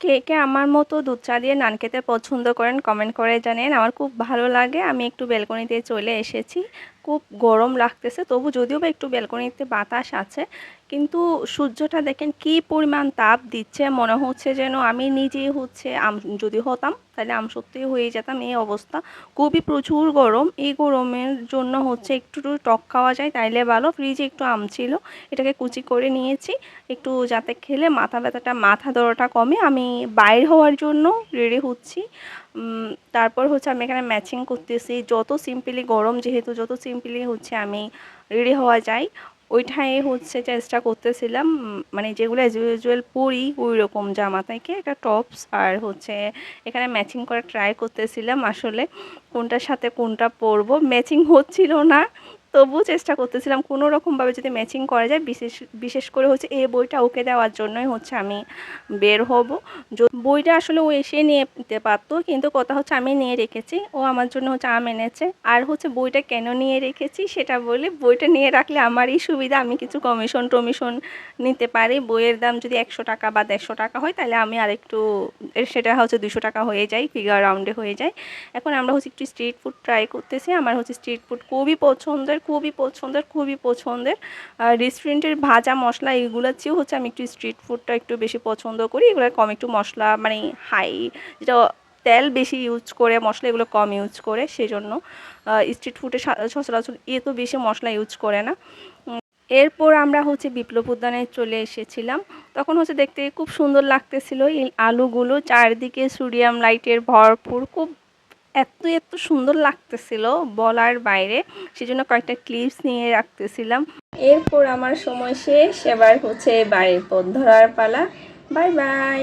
কে কে আমার মতো দুধ চা দিয়ে নান খেতে পছন্দ করেন কমেন্ট করে জানেন। আমার খুব ভালো লাগে। আমি একটু বেলকনিতে চলে এসেছি। খুব গরম লাগতেছে, তবু যদিও বা একটু ব্যালকনিতে বাতাস আছে, কিন্তু সূর্যটা দেখেন কি পরিমাণ তাপ দিচ্ছে, মনে হচ্ছে যেন আমি নিজেই হচ্ছে আম, যদি হতাম তাহলে আম সত্যিই হয়ে যেতাম এই অবস্থা। খুবই প্রচুর গরম, এই গরমের জন্য হচ্ছে একটু টক খাওয়া যায়, তাইলে ভালো। ফ্রিজে একটু আম ছিল, এটাকে কুচি করে নিয়েছি, একটু যাতে খেলে মাথা ব্যথাটা, মাথা ধরাটা কমে, আমি বাইর হওয়ার জন্য রেডি হচ্ছি। তারপর হচ্ছে আমি এখানে ম্যাচিং করতেছি। যত সিম্পলি গরম যেহেতু, যত সিম্পলি হচ্ছে আমি রেডি হওয়া যাই ওইটাই হচ্ছে চেষ্টা করতেছিলাম। মানে যেগুলো অ্যাজ ইউজুয়াল পরি ওই রকম জামা থেকে একটা টপস আর হচ্ছে এখানে ম্যাচিং করার ট্রাই করতেছিলাম আসলে কোনটার সাথে কোনটা পরবো। ম্যাচিং হচ্ছিল না। তবুও চেষ্টা করতেছিলাম কোনো রকমভাবে যদি ম্যাচিং করা যায়, বিশেষ বিশেষ করে হচ্ছে এই বইটা ওকে দেওয়ার জন্যই হচ্ছে আমি বের হব। বইটা আসলে ও এসে নিতে পারতো, কিন্তু কথা হচ্ছে আমি নিয়ে রেখেছি, ও আমার জন্য হচ্ছে আম এনেছে। আর হচ্ছে বইটা কেন নিয়ে রেখেছি সেটা বলে, বইটা নিয়ে রাখলে আমারই সুবিধা, আমি কিছু কমিশন টমিশন নিতে পারি। বইয়ের দাম যদি একশো টাকা বা দেড়শো টাকা হয়, তাহলে আমি আরেকটু সেটা হচ্ছে দুশো টাকা হয়ে যায় ফিগার রাউন্ডে হয়ে যায়। এখন আমরা হচ্ছে একটু স্ট্রিট ফুড ট্রাই করতেছি, আমার হচ্ছে স্ট্রিট ফুড খুবই পছন্দের খুবই পছন্দের খুবই পছন্দের। আর রেস্টুরেন্টের ভাজা মশলা এগুলোর চেয়েও হচ্ছে আমি একটু স্ট্রিট ফুডটা একটু বেশি পছন্দ করি। এগুলো কম একটু মশলা মানে হাই যেটা তেল বেশি ইউজ করে, মশলা এগুলো কম ইউজ করে সেই জন্য স্ট্রিট ফুডে সচরাচর এ তো বেশি মশলা ইউজ করে না। এরপর আমরা হচ্ছে বিপ্লব উদ্যানে চলে এসেছিলাম। তখন হচ্ছে দেখতে খুব সুন্দর লাগতেছিল এই আলুগুলো, চারদিকে সোডিয়াম লাইটের ভরপুর, খুব এত এত সুন্দর লাগতেছিল বলার বাইরে। সেজন্য কয়েকটা ক্লিপস নিয়ে রাখতেছিলাম। এরপর আমার সময় শেষ। এবার হচ্ছে বাড়ির পথ ধরার পালা। Bye bye